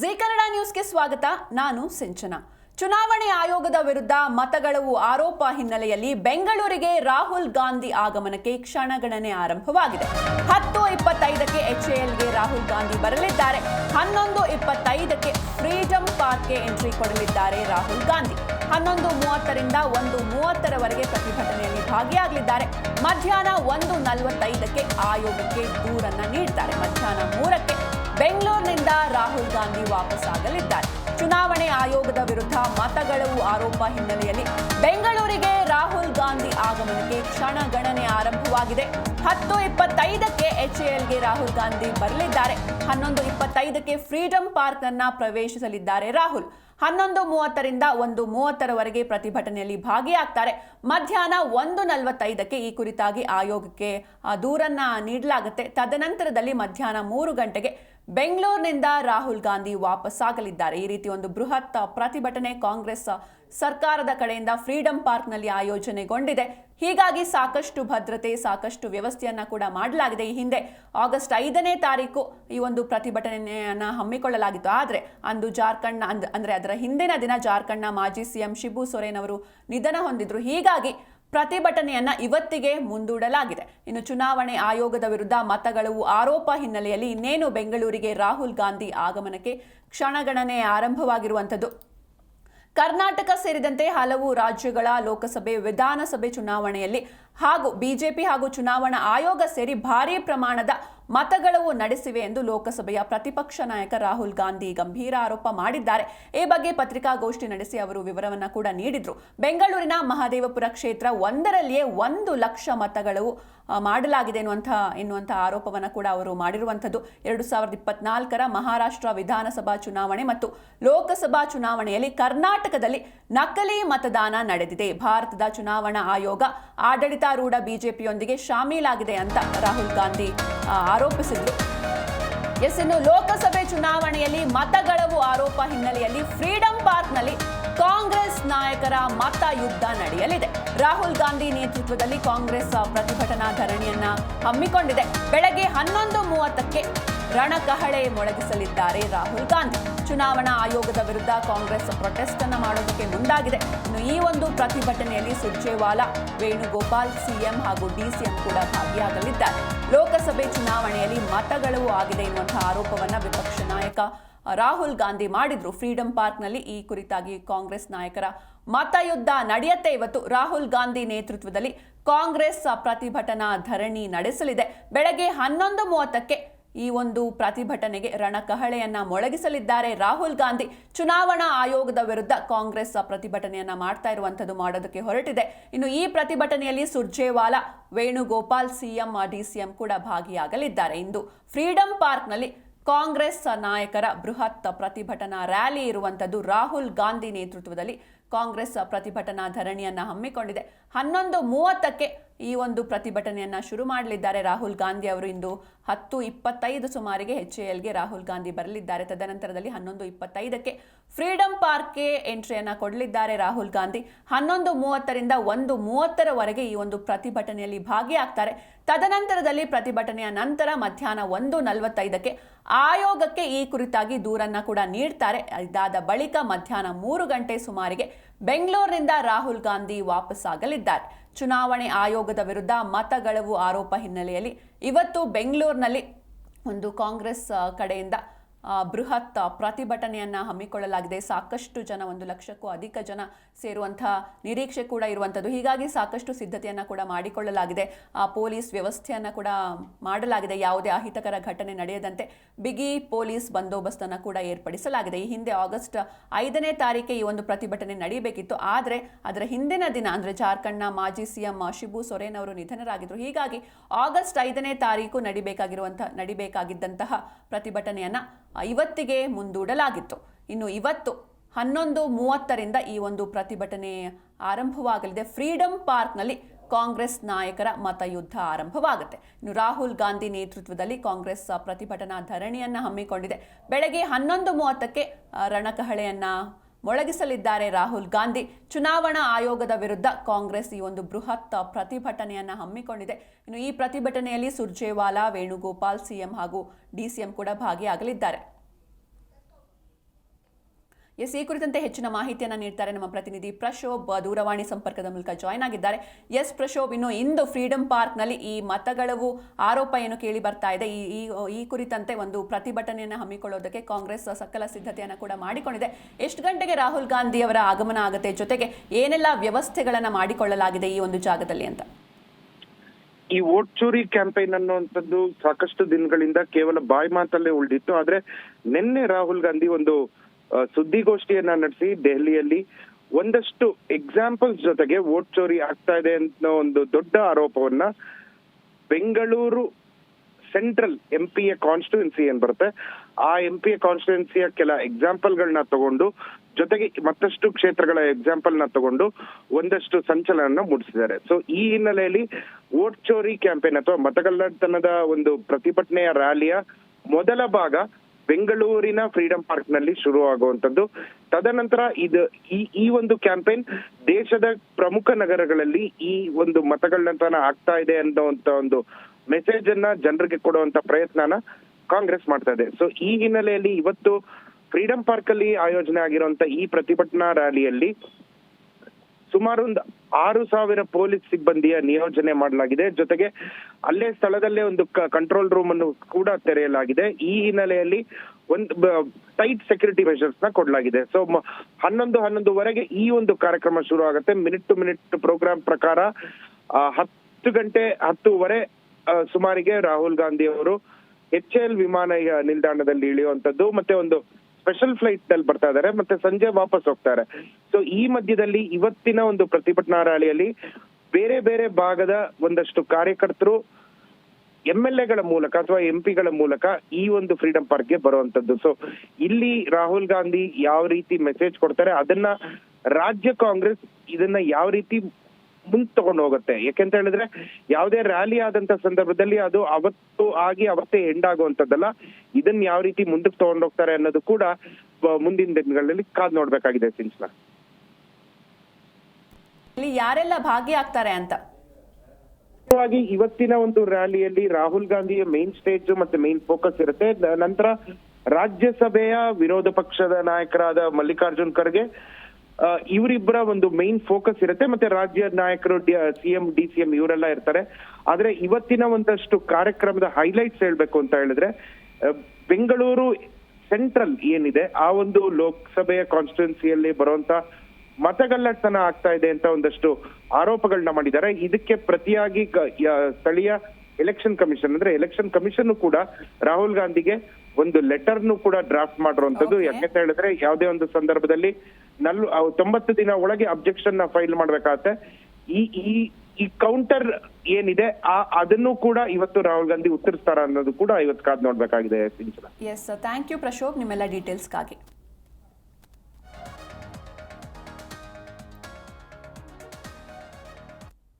G Kannada ನ್ಯೂಸ್ಗೆ ಸ್ವಾಗತ. ನಾನು ಸಿಂಚನ. ಚುನಾವಣೆ ಆಯೋಗದ ವಿರುದ್ಧ ಮತಗಳವು ಆರೋಪ ಹಿನ್ನೆಲೆಯಲ್ಲಿ ಬೆಂಗಳೂರಿಗೆ ರಾಹುಲ್ ಗಾಂಧಿ ಆಗಮನಕ್ಕೆ ಕ್ಷಣಗಣನೆ ಆರಂಭವಾಗಿದೆ. ಹತ್ತು ಇಪ್ಪತ್ತೈದಕ್ಕೆ ಎಚ್ಎಎಲ್ಗೆ ರಾಹುಲ್ ಗಾಂಧಿ ಬರಲಿದ್ದಾರೆ. ಹನ್ನೊಂದು ಇಪ್ಪತ್ತೈದಕ್ಕೆ ಫ್ರೀಡಂ ಪಾರ್ಕ್ಗೆ ಎಂಟ್ರಿ ಕೊಡಲಿದ್ದಾರೆ ರಾಹುಲ್ ಗಾಂಧಿ. ಹನ್ನೊಂದು ಮೂವತ್ತರಿಂದ ಒಂದು ಮೂವತ್ತರವರೆಗೆ ಪ್ರತಿಭಟನೆಯಲ್ಲಿ ಭಾಗಿಯಾಗಲಿದ್ದಾರೆ. ಮಧ್ಯಾಹ್ನ ಒಂದು ನಲವತ್ತೈದಕ್ಕೆ ಆಯೋಗಕ್ಕೆ ದೂರನ್ನು ನೀಡ್ತಾರೆ. ಮಧ್ಯಾಹ್ನ ಮೂರಕ್ಕೆ ಬೆಂಗಳೂರಿನಿಂದ ರಾಹುಲ್ ಗಾಂಧಿ ವಾಪಸ್ಸಾಗಲಿದ್ದಾರೆ ಚುನಾವಣೆ ಆಯೋಗದ ವಿರುದ್ಧ ಮತಗಳವು ಆರೋಪ ಹಿನ್ನೆಲೆಯಲ್ಲಿ ಬೆಂಗಳೂರಿಗೆ ರಾಹುಲ್ ಗಾಂಧಿ ಆಗಮನಕ್ಕೆ ಕ್ಷಣಗಣನೆ ಆರಂಭವಾಗಿದೆ. ಹತ್ತು ಇಪ್ಪತ್ತೈದಕ್ಕೆ ಎಚ್ಎಎಲ್ಗೆ ರಾಹುಲ್ ಗಾಂಧಿ ಬರಲಿದ್ದಾರೆ. ಹನ್ನೊಂದು ಇಪ್ಪತ್ತೈದಕ್ಕೆ ಫ್ರೀಡಂ ಪಾರ್ಕ್ ಅನ್ನ ಪ್ರವೇಶಿಸಲಿದ್ದಾರೆ ರಾಹುಲ್. ಹನ್ನೊಂದು ಮೂವತ್ತರಿಂದ ಒಂದು ಮೂವತ್ತರವರೆಗೆ ಪ್ರತಿಭಟನೆಯಲ್ಲಿ ಭಾಗಿಯಾಗ್ತಾರೆ. ಮಧ್ಯಾಹ್ನ ಒಂದು ನಲವತ್ತೈದಕ್ಕೆ ಈ ಕುರಿತಾಗಿ ಆಯೋಗಕ್ಕೆ ದೂರನ್ನ ನೀಡಲಾಗುತ್ತೆ. ತದನಂತರದಲ್ಲಿ ಮಧ್ಯಾಹ್ನ ಮೂರು ಗಂಟೆಗೆ ಬೆಂಗಳೂರಿನಿಂದ ರಾಹುಲ್ ಗಾಂಧಿ ವಾಪಸ್ಸಾಗಲಿದ್ದಾರೆ. ಈ ರೀತಿ ಒಂದು ಬೃಹತ್ ಪ್ರತಿಭಟನೆ ಕಾಂಗ್ರೆಸ್ ಸರ್ಕಾರದ ಕಡೆಯಿಂದ ಫ್ರೀಡಂ ಪಾರ್ಕ್ನಲ್ಲಿ ಆಯೋಜನೆಗೊಂಡಿದೆ. ಹೀಗಾಗಿ ಸಾಕಷ್ಟು ಭದ್ರತೆ, ಸಾಕಷ್ಟು ವ್ಯವಸ್ಥೆಯನ್ನ ಕೂಡ ಮಾಡಲಾಗಿದೆ. ಈ ಹಿಂದೆ ಆಗಸ್ಟ್ ಐದನೇ ತಾರೀಕು ಈ ಒಂದು ಪ್ರತಿಭಟನೆಯನ್ನು ಹಮ್ಮಿಕೊಳ್ಳಲಾಗಿತ್ತು. ಆದರೆ ಅಂದು ಜಾರ್ಖಂಡ್ನ ಅಂದ್, ಅಂದ್ರೆ ಅದರ ಹಿಂದಿನ ದಿನ ಜಾರ್ಖಂಡ್ನ ಮಾಜಿ ಸಿಎಂ ಶಿಬು ಸೊರೇನ್ ಅವರು ನಿಧನ ಹೊಂದಿದ್ರು. ಹೀಗಾಗಿ ಪ್ರತಿಭಟನೆಯನ್ನ ಇವತ್ತಿಗೆ ಮುಂದೂಡಲಾಗಿದೆ. ಇನ್ನು ಚುನಾವಣೆ ಆಯೋಗದ ವಿರುದ್ಧ ಮತಗಳವು ಆರೋಪ ಹಿನ್ನೆಲೆಯಲ್ಲಿ ಇನ್ನೇನು ಬೆಂಗಳೂರಿಗೆ ರಾಹುಲ್ ಗಾಂಧಿ ಆಗಮನಕ್ಕೆ ಕ್ಷಣಗಣನೆ ಆರಂಭವಾಗಿರುವಂಥದ್ದು. ಕರ್ನಾಟಕ ಸೇರಿದಂತೆ ಹಲವು ರಾಜ್ಯಗಳ ಲೋಕಸಭೆ, ವಿಧಾನಸಭೆ ಚುನಾವಣೆಯಲ್ಲಿ ಹಾಗೂ ಬಿಜೆಪಿ ಹಾಗೂ ಚುನಾವಣಾ ಆಯೋಗ ಸೇರಿ ಭಾರೀ ಪ್ರಮಾಣದ ಮತಗಳವು ನಡೆಸಿವೆ ಎಂದು ಲೋಕಸಭೆಯ ಪ್ರತಿಪಕ್ಷ ನಾಯಕ ರಾಹುಲ್ ಗಾಂಧಿ ಗಂಭೀರ ಆರೋಪ ಮಾಡಿದ್ದಾರೆ. ಈ ಬಗ್ಗೆ ಪತ್ರಿಕಾಗೋಷ್ಠಿ ನಡೆಸಿ ಅವರು ವಿವರವನ್ನ ಕೂಡ ನೀಡಿದ್ರು. ಬೆಂಗಳೂರಿನ ಮಹದೇವಪುರ ಕ್ಷೇತ್ರ ಒಂದರಲ್ಲಿಯೇ ಒಂದು ಲಕ್ಷ ಮತಗಳು ಮಾಡಲಾಗಿದೆ ಎನ್ನುವಂಥ ಎನ್ನುವಂಥ ಆರೋಪವನ್ನು ಕೂಡ ಅವರು ಮಾಡಿರುವಂಥದ್ದು. ಎರಡು ಸಾವಿರದ ಇಪ್ಪತ್ನಾಲ್ಕರ ಮಹಾರಾಷ್ಟ್ರ ವಿಧಾನಸಭಾ ಚುನಾವಣೆ ಮತ್ತು ಲೋಕಸಭಾ ಚುನಾವಣೆಯಲ್ಲಿ ಕರ್ನಾಟಕದಲ್ಲಿ ನಕಲಿ ಮತದಾನ ನಡೆದಿದೆ. ಭಾರತದ ಚುನಾವಣಾ ಆಯೋಗ ಆಡಳಿತಾರೂಢ ಬಿಜೆಪಿಯೊಂದಿಗೆ ಶಾಮೀಲಾಗಿದೆ ಅಂತ ರಾಹುಲ್ ಗಾಂಧಿ ಆರೋಪಿಸಿದ್ರು. ಎಸ್, ಇನ್ನು ಲೋಕಸಭೆ ಚುನಾವಣೆಯಲ್ಲಿ ಮತಗಳವು ಆರೋಪ ಹಿನ್ನೆಲೆಯಲ್ಲಿ ಫ್ರೀಡಂ ಪಾರ್ಕ್ನಲ್ಲಿ ಕಾಂಗ್ರೆಸ್ ನಾಯಕರ ಮತ ಯುದ್ಧ ನಡೆಯಲಿದೆ. ರಾಹುಲ್ ಗಾಂಧಿ ನೇತೃತ್ವದಲ್ಲಿ ಕಾಂಗ್ರೆಸ್ ಪ್ರತಿಭಟನಾ ಧರಣಿಯನ್ನ ಹಮ್ಮಿಕೊಂಡಿದೆ. ಬೆಳಗ್ಗೆ ಹನ್ನೊಂದು ಮೂವತ್ತಕ್ಕೆ ರಣಕಹಳೆ ಮೊಳಗಿಸಲಿದ್ದಾರೆ ರಾಹುಲ್ ಗಾಂಧಿ. ಚುನಾವಣಾ ಆಯೋಗದ ವಿರುದ್ಧ ಕಾಂಗ್ರೆಸ್ ಪ್ರೊಟೆಸ್ಟ್ ಅನ್ನು ಮಾಡೋದಕ್ಕೆ ಮುಂದಾಗಿದೆ. ಇನ್ನು ಈ ಒಂದು ಪ್ರತಿಭಟನೆಯಲ್ಲಿ ಸುರ್ಜೇವಾಲಾ, ವೇಣುಗೋಪಾಲ್, ಸಿಎಂ ಹಾಗೂ ಡಿಸಿಎಂ ಕೂಡ ಭಾಗಿಯಾಗಲಿದ್ದಾರೆ. ಲೋಕಸಭೆ ಚುನಾವಣೆಯಲ್ಲಿ ಮತಗಳು ಆಗಿದೆ ಎನ್ನುವಂತಹ ಆರೋಪವನ್ನು ವಿಪಕ್ಷ ನಾಯಕ ರಾಹುಲ್ ಗಾಂಧಿ ಮಾಡಿದ್ರು ಫ್ರೀಡಂ ಪಾರ್ಕ್ನಲ್ಲಿ. ಈ ಕುರಿತಾಗಿ ಕಾಂಗ್ರೆಸ್ ನಾಯಕರ ಮತಯುದ್ಧ ನಡೆಯುತ್ತೆ. ಇವತ್ತು ರಾಹುಲ್ ಗಾಂಧಿ ನೇತೃತ್ವದಲ್ಲಿ ಕಾಂಗ್ರೆಸ್ ಪ್ರತಿಭಟನಾ ಧರಣಿ ನಡೆಸಲಿದೆ. ಬೆಳಗ್ಗೆ ಹನ್ನೊಂದು ಮೂವತ್ತಕ್ಕೆ ಈ ಒಂದು ಪ್ರತಿಭಟನೆಗೆ ರಣಕಹಳೆಯನ್ನ ಮೊಳಗಿಸಲಿದ್ದಾರೆ ರಾಹುಲ್ ಗಾಂಧಿ. ಚುನಾವಣಾ ಆಯೋಗದ ವಿರುದ್ಧ ಕಾಂಗ್ರೆಸ್ ಪ್ರತಿಭಟನೆಯನ್ನ ಮಾಡ್ತಾ ಇರುವಂತದ್ದು ಮಾಡೋದಕ್ಕೆ ಹೊರಟಿದೆ. ಇನ್ನು ಈ ಪ್ರತಿಭಟನೆಯಲ್ಲಿ ಸುರ್ಜೇವಾಲಾ, ವೇಣುಗೋಪಾಲ್, ಸಿಎಂ, ಡಿಸಿಎಂ ಕೂಡ ಭಾಗಿಯಾಗಲಿದ್ದಾರೆ. ಇಂದು ಫ್ರೀಡಂ ಪಾರ್ಕ್ನಲ್ಲಿ ಕಾಂಗ್ರೆಸ್ ನಾಯಕರ ಬೃಹತ್ ಪ್ರತಿಭಟನಾ ರ್ಯಾಲಿ ಇರುವಂತದ್ದು ರಾಹುಲ್ ಗಾಂಧಿ ನೇತೃತ್ವದಲ್ಲಿ ಕಾಂಗ್ರೆಸ್ ಪ್ರತಿಭಟನಾ ಧರಣಿಯನ್ನು ಹಮ್ಮಿಕೊಂಡಿದೆ. ಹನ್ನೊಂದು ಮೂವತ್ತಕ್ಕೆ ಈ ಒಂದು ಪ್ರತಿಭಟನೆಯನ್ನ ಶುರು ಮಾಡಲಿದ್ದಾರೆ. ರಾಹುಲ್ ಗಾಂಧಿ ಅವರು ಇಂದು ಹತ್ತು ಇಪ್ಪತ್ತೈದು ಸುಮಾರಿಗೆ ಎಚ್ ಎ ಎಲ್ಗೆ ರಾಹುಲ್ ಗಾಂಧಿ ಬರಲಿದ್ದಾರೆ. ತದನಂತರದಲ್ಲಿ ಹನ್ನೊಂದು ಇಪ್ಪತ್ತೈದಕ್ಕೆ ಫ್ರೀಡಂ ಪಾರ್ಕ್ಗೆ ಎಂಟ್ರಿಯನ್ನ ಕೊಡಲಿದ್ದಾರೆ ರಾಹುಲ್ ಗಾಂಧಿ. ಹನ್ನೊಂದು ಮೂವತ್ತರಿಂದ ಒಂದು ಮೂವತ್ತರವರೆಗೆ ಈ ಒಂದು ಪ್ರತಿಭಟನೆಯಲ್ಲಿ ಭಾಗಿಯಾಗ್ತಾರೆ. ತದನಂತರದಲ್ಲಿ ಪ್ರತಿಭಟನೆಯ ನಂತರ ಮಧ್ಯಾಹ್ನ ಒಂದು ನಲವತ್ತೈದಕ್ಕೆ ಆಯೋಗಕ್ಕೆ ಈ ಕುರಿತಾಗಿ ದೂರನ್ನ ಕೂಡ ನೀಡ್ತಾರೆ. ಇದಾದ ಬಳಿಕ ಮಧ್ಯಾಹ್ನ ಮೂರು ಗಂಟೆ ಸುಮಾರಿಗೆ ಬೆಂಗಳೂರಿನಿಂದ ರಾಹುಲ್ ಗಾಂಧಿ ವಾಪಸ್ಸಾಗಲಿದ್ದಾರೆ. ಚುನಾವಣೆ ಆಯೋಗದ ವಿರುದ್ಧ ಮತಗಳವು ಆರೋಪ ಹಿನ್ನೆಲೆಯಲ್ಲಿ ಇವತ್ತು ಬೆಂಗಳೂರಿನಲ್ಲಿ ಒಂದು ಕಾಂಗ್ರೆಸ್ ಕಡೆಯಿಂದ ಬೃಹತ್ ಪ್ರತಿಭಟನೆಯನ್ನು ಹಮ್ಮಿಕೊಳ್ಳಲಾಗಿದೆ. ಸಾಕಷ್ಟು ಜನ ಒಂದು ಲಕ್ಷಕ್ಕೂ ಅಧಿಕ ಜನ ಸೇರುವಂತಹ ನಿರೀಕ್ಷೆ ಕೂಡ ಇರುವಂಥದ್ದು. ಹೀಗಾಗಿ ಸಾಕಷ್ಟು ಸಿದ್ಧತೆಯನ್ನ ಕೂಡ ಮಾಡಿಕೊಳ್ಳಲಾಗಿದೆ. ಆ, ಪೊಲೀಸ್ ವ್ಯವಸ್ಥೆಯನ್ನ ಕೂಡ ಮಾಡಲಾಗಿದೆ. ಯಾವುದೇ ಅಹಿತಕರ ಘಟನೆ ನಡೆಯದಂತೆ ಬಿಗಿ ಪೊಲೀಸ್ ಬಂದೋಬಸ್ತನ್ನು ಕೂಡ ಏರ್ಪಡಿಸಲಾಗಿದೆ. ಈ ಹಿಂದೆ ಆಗಸ್ಟ್ ಐದನೇ ತಾರೀಕೆ ಈ ಒಂದು ಪ್ರತಿಭಟನೆ ನಡೆಯಬೇಕಿತ್ತು ಆದರೆ ಅದರ ಹಿಂದಿನ ದಿನ ಅಂದರೆ ಜಾರ್ಖಂಡ್ನ ಮಾಜಿ ಸಿಎಂ ಶಿಬು ಸೊರೇನ್ ಅವರು ನಿಧನರಾಗಿದ್ದರು ಹೀಗಾಗಿ ಆಗಸ್ಟ್ ಐದನೇ ತಾರೀಕು ನಡಿಬೇಕಾಗಿರುವಂಥ ನಡಿಬೇಕಾಗಿದ್ದಂತಹ ಪ್ರತಿಭಟನೆಯನ್ನ ಇವತ್ತಿಗೆ ಮುಂದೂಡಲಾಗಿತ್ತು. ಇನ್ನು ಇವತ್ತು ಹನ್ನೊಂದು ಮೂವತ್ತರಿಂದ ಈ ಒಂದು ಪ್ರತಿಭಟನೆ ಆರಂಭವಾಗಲಿದೆ. ಫ್ರೀಡಂ ಪಾರ್ಕ್ನಲ್ಲಿ ಕಾಂಗ್ರೆಸ್ ನಾಯಕರ ಮತಯುದ್ಧ ಆರಂಭವಾಗುತ್ತೆ. ಇನ್ನು ರಾಹುಲ್ ಗಾಂಧಿ ನೇತೃತ್ವದಲ್ಲಿ ಕಾಂಗ್ರೆಸ್ ಪ್ರತಿಭಟನಾ ಧರಣಿಯನ್ನು ಹಮ್ಮಿಕೊಂಡಿದೆ. ಬೆಳಗ್ಗೆ ಹನ್ನೊಂದು ಮೂವತ್ತಕ್ಕೆ ರಣಕಹಳೆಯನ್ನ ಮೊಳಗಿಸಲಿದ್ದಾರೆ ರಾಹುಲ್ ಗಾಂಧಿ. ಚುನಾವಣಾ ಆಯೋಗದ ವಿರುದ್ಧ ಕಾಂಗ್ರೆಸ್ ಈ ಒಂದು ಬೃಹತ್ ಪ್ರತಿಭಟನೆಯನ್ನು ಹಮ್ಮಿಕೊಂಡಿದೆ. ಇನ್ನು ಈ ಪ್ರತಿಭಟನೆಯಲ್ಲಿ ಸುರ್ಜೇವಾಲಾ, ವೇಣುಗೋಪಾಲ್, ಸಿಎಂ ಹಾಗೂ ಡಿಸಿಎಂ ಕೂಡ ಭಾಗಿಯಾಗಲಿದ್ದಾರೆ. ಎಸ್, ಈ ಕುರಿತಂತೆ ಹೆಚ್ಚಿನ ಮಾಹಿತಿಯನ್ನು ನೀಡ್ತಾರೆ ನಮ್ಮ ಪ್ರತಿನಿಧಿ ಪ್ರಶೋಭ್. ದೂರವಾಣಿ ಸಂಪರ್ಕದ ಮೂಲಕ ಜಾಯ್ನ್ ಆಗಿದ್ದಾರೆ. ಎಸ್, ಪ್ರಶೋಭ್, ಇನ್ನು ಇಂದು ಫ್ರೀಡಂ ಪಾರ್ಕ್ನಲ್ಲಿ ಈ ಮತಗಳವು ಆರೋಪ ಏನು ಕೇಳಿ ಬರ್ತಾ ಇದೆ? ಈ ಈ ಕುರಿತಂತೆ ಒಂದು ಪ್ರತಿಭಟನೆಯನ್ನು ಹಮ್ಮಿಕೊಳ್ಳೋದಕ್ಕೆ ಕಾಂಗ್ರೆಸ್ ಸಕಲ ಸಿದ್ಧತೆಯನ್ನು ಕೂಡ ಮಾಡಿಕೊಂಡಿದೆ. ಎಷ್ಟು ಗಂಟೆಗೆ ರಾಹುಲ್ ಗಾಂಧಿ ಅವರ ಆಗಮನ ಆಗುತ್ತೆ? ಜೊತೆಗೆ ಏನೆಲ್ಲ ವ್ಯವಸ್ಥೆಗಳನ್ನು ಮಾಡಿಕೊಳ್ಳಲಾಗಿದೆ ಈ ಒಂದು ಜಾಗದಲ್ಲಿ ಅಂತ? ಈ ವೋಟ್ ಚೋರಿ ಕ್ಯಾಂಪೈನ್ ಅನ್ನುವಂಥದ್ದು ಸಾಕಷ್ಟು ದಿನಗಳಿಂದ ಕೇವಲ ಬಾಯಿ ಮಾತಲ್ಲೇ ಉಳಿದಿತ್ತು. ಆದ್ರೆ ನಿನ್ನೆ ರಾಹುಲ್ ಗಾಂಧಿ ಒಂದು ಸುದ್ದಿಗೋಷ್ಠಿಯನ್ನ ನಡೆಸಿ ದೆಹಲಿಯಲ್ಲಿ ಒಂದಷ್ಟು ಎಕ್ಸಾಂಪಲ್ಸ್ ಜೊತೆಗೆ ವೋಟ್ ಚೋರಿ ಆಗ್ತಾ ಇದೆ ಅನ್ನೋ ಒಂದು ದೊಡ್ಡ ಆರೋಪವನ್ನ ಬೆಂಗಳೂರು ಸೆಂಟ್ರಲ್ ಎಂ ಪಿ ಎ ಕಾನ್ಸ್ಟಿಟ್ಯೂನ್ಸಿ ಏನ್ ಬರುತ್ತೆ, ಆ ಎಂ ಪಿ ಎ ಕಾನ್ಸ್ಟಿಟ್ಯೂನ್ಸಿಯ ಕೆಲ ಎಕ್ಸಾಂಪಲ್ಗಳನ್ನ ತಗೊಂಡು, ಜೊತೆಗೆ ಮತ್ತಷ್ಟು ಕ್ಷೇತ್ರಗಳ ಎಕ್ಸಾಂಪಲ್ ತಗೊಂಡು ಒಂದಷ್ಟು ಸಂಚಲನ ಮೂಡಿಸಿದ್ದಾರೆ. ಸೊ ಈ ಹಿನ್ನೆಲೆಯಲ್ಲಿ ವೋಟ್ ಚೋರಿ ಕ್ಯಾಂಪೇನ್ ಅಥವಾ ಮತಗಳ್ಳತನದ ಒಂದು ಪ್ರತಿಭಟನೆಯ ರ್ಯಾಲಿಯ ಮೊದಲ ಭಾಗ ಬೆಂಗಳೂರಿನ ಫ್ರೀಡಂ ಪಾರ್ಕ್ನಲ್ಲಿ ಶುರು ಆಗುವಂತದ್ದು ತದನಂತರ ಇದು ಈ ಈ ಒಂದು ಕ್ಯಾಂಪೇನ್ ದೇಶದ ಪ್ರಮುಖ ನಗರಗಳಲ್ಲಿ ಈ ಒಂದು ಮತಗಳನ್ನ ಆಗ್ತಾ ಇದೆ ಅನ್ನೋಂತ ಒಂದು ಮೆಸೇಜ್ ಅನ್ನ ಜನರಿಗೆ ಕೊಡುವಂತ ಪ್ರಯತ್ನನ ಕಾಂಗ್ರೆಸ್ ಮಾಡ್ತಾ ಇದೆ. ಸೊ ಈ ಹಿನ್ನೆಲೆಯಲ್ಲಿ ಇವತ್ತು ಫ್ರೀಡಂ ಪಾರ್ಕ್ ಅಲ್ಲಿ ಆಯೋಜನೆ ಆಗಿರುವಂತ ಈ ಪ್ರತಿಭಟನಾ ರ್ಯಾಲಿಯಲ್ಲಿ ಸುಮಾರು ಒಂದು ಆರು ಸಾವಿರ ಪೊಲೀಸ್ ಸಿಬ್ಬಂದಿಯ ನಿಯೋಜನೆ ಮಾಡಲಾಗಿದೆ. ಜೊತೆಗೆ ಅಲ್ಲೇ ಸ್ಥಳದಲ್ಲೇ ಒಂದು ಕಂಟ್ರೋಲ್ ರೂಮ್ ಅನ್ನು ಕೂಡ ತೆರೆಯಲಾಗಿದೆ. ಈ ಹಿನ್ನೆಲೆಯಲ್ಲಿ ಒಂದು ಟೈಟ್ ಸೆಕ್ಯೂರಿಟಿ ಮೆಷರ್ಸ್ನ ಕೊಡಲಾಗಿದೆ. ಸೊ ಹನ್ನೊಂದು ಹನ್ನೊಂದುವರೆಗೆ ಈ ಒಂದು ಕಾರ್ಯಕ್ರಮ ಶುರು ಆಗುತ್ತೆ. ಮಿನಿಟ್ ಟು ಮಿನಿಟ್ ಪ್ರೋಗ್ರಾಮ್ ಪ್ರಕಾರ ಹತ್ತು ಗಂಟೆ ಹತ್ತುವರೆ ಸುಮಾರಿಗೆ ರಾಹುಲ್ ಗಾಂಧಿ ಅವರು ಎಚ್ ಎಲ್ ವಿಮಾನ ನಿಲ್ದಾಣದಲ್ಲಿ ಇಳಿಯುವಂತದ್ದು ಮತ್ತೆ ಒಂದು ಸ್ಪೆಷಲ್ ಫ್ಲೈಟ್ನಲ್ಲಿ ಬರ್ತಾ ಇದಾರೆ ಮತ್ತೆ ಸಂಜೆ ವಾಪಸ್ ಹೋಗ್ತಾರೆ. ಸೊ ಈ ಮಧ್ಯದಲ್ಲಿ ಇವತ್ತಿನ ಒಂದು ಪ್ರತಿಭಟನಾ ರ್ಯಾಲಿಯಲ್ಲಿ ಬೇರೆ ಬೇರೆ ಭಾಗದ ಒಂದಷ್ಟು ಕಾರ್ಯಕರ್ತರು ಎಂ ಎಲ್ ಎಗಳ ಮೂಲಕ ಅಥವಾ ಎಂ ಪಿಗಳ ಮೂಲಕ ಈ ಒಂದು ಫ್ರೀಡಂ ಪಾರ್ಕ್ಗೆ ಬರುವಂತದ್ದು. ಸೊ ಇಲ್ಲಿ ರಾಹುಲ್ ಗಾಂಧಿ ಯಾವ ರೀತಿ ಮೆಸೇಜ್ ಕೊಡ್ತಾರೆ, ಅದನ್ನ ರಾಜ್ಯ ಕಾಂಗ್ರೆಸ್ ಇದನ್ನ ಯಾವ ರೀತಿ ಮುಂದ್ ತಗೊಂಡು ಹೋಗುತ್ತೆ? ಯಾಕೆಂತ ಹೇಳಿದ್ರೆ, ಯಾವುದೇ ರ್ಯಾಲಿ ಆದಂತ ಸಂದರ್ಭದಲ್ಲಿ ಅದು ಅವತ್ತು ಆಗಿ ಅವತ್ತೇ ಎಂಡ್ ಆಗುವಂತದ್ದಲ್ಲ, ಇದನ್ನ ಯಾವ ರೀತಿ ಮುಂದಕ್ಕೆ ತಗೊಂಡೋಗ್ತಾರೆ ಅನ್ನೋದು ಕೂಡ ಮುಂದಿನ ದಿನಗಳಲ್ಲಿ ಕಾದ್ ನೋಡ್ಬೇಕಾಗಿದೆ ಸಿಂಚನ. ಇಲ್ಲಿ ಯಾರೆಲ್ಲ ಭಾಗಿಯಾಗ್ತಾರೆ ಅಂತ? ಮುಖ್ಯವಾಗಿ ಇವತ್ತಿನ ಒಂದು ರ್ಯಾಲಿಯಲ್ಲಿ ರಾಹುಲ್ ಗಾಂಧಿಯ ಮೇನ್ ಸ್ಟೇಜ್ ಮತ್ತೆ ಮೇನ್ ಫೋಕಸ್ ಇರುತ್ತೆ. ನಂತರ ರಾಜ್ಯಸಭೆಯ ವಿರೋಧ ಪಕ್ಷದ ನಾಯಕರಾದ ಮಲ್ಲಿಕಾರ್ಜುನ್ ಖರ್ಗೆ ಇವರಿಬ್ಬರ ಒಂದು ಮೇನ್ ಫೋಕಸ್ ಇರುತ್ತೆ. ಮತ್ತೆ ರಾಜ್ಯ ನಾಯಕರು ಸಿಎಂ ಡಿ ಸಿ ಎಂ ಇವರೆಲ್ಲ ಇರ್ತಾರೆ. ಆದ್ರೆ ಇವತ್ತಿನ ಒಂದಷ್ಟು ಕಾರ್ಯಕ್ರಮದ ಹೈಲೈಟ್ಸ್ ಹೇಳ್ಬೇಕು ಅಂತ ಹೇಳಿದ್ರೆ ಬೆಂಗಳೂರು ಸೆಂಟ್ರಲ್ ಏನಿದೆ, ಆ ಒಂದು ಲೋಕಸಭೆಯ ಕಾನ್ಸ್ಟಿಟ್ಯೂನ್ಸಿಯಲ್ಲಿ ಬರುವಂತ ಮತಗಳ್ಳತನ ಆಗ್ತಾ ಇದೆ ಅಂತ ಒಂದಷ್ಟು ಆರೋಪಗಳನ್ನ ಮಾಡಿದ್ದಾರೆ. ಇದಕ್ಕೆ ಪ್ರತಿಯಾಗಿ ಸ್ಥಳೀಯ ಎಲೆಕ್ಷನ್ ಕಮಿಷನ್ ಅಂದ್ರೆ ಎಲೆಕ್ಷನ್ ಕಮಿಷನ್ ಕೂಡ ರಾಹುಲ್ ಗಾಂಧಿಗೆ ಒಂದು ಲೆಟರ್ನು ಕೂಡ ಡ್ರಾಫ್ಟ್ ಮಾಡಿರುವಂತದ್ದು. ಯಾಕೆಂತ ಹೇಳಿದ್ರೆ ಯಾವುದೇ ಒಂದು ಸಂದರ್ಭದಲ್ಲಿ ನಲ್ ತೊಂಬತ್ತು ದಿನ ಒಳಗೆ ಅಬ್ಜೆಕ್ಷನ್ನ ಫೈಲ್ ಮಾಡ್ಬೇಕಾಗತ್ತೆ. ಈ ಈ ಈ ಕೌಂಟರ್ ಏನಿದೆ ಆ ಅದನ್ನು ಕೂಡ ಇವತ್ತು ರಾಹುಲ್ ಗಾಂಧಿ ಉತ್ತರಿಸ್ತಾರ ಅನ್ನೋದು ಕೂಡ ಇವತ್ತು ಕಾದ್ ನೋಡ್ಬೇಕಾಗಿದೆ. ಎಸ್ ಥ್ಯಾಂಕ್ ಯು ಪ್ರಶೋಭ್ ನಿಮ್ಮೆಲ್ಲ ಡೀಟೇಲ್ಸ್ಗಾಗಿ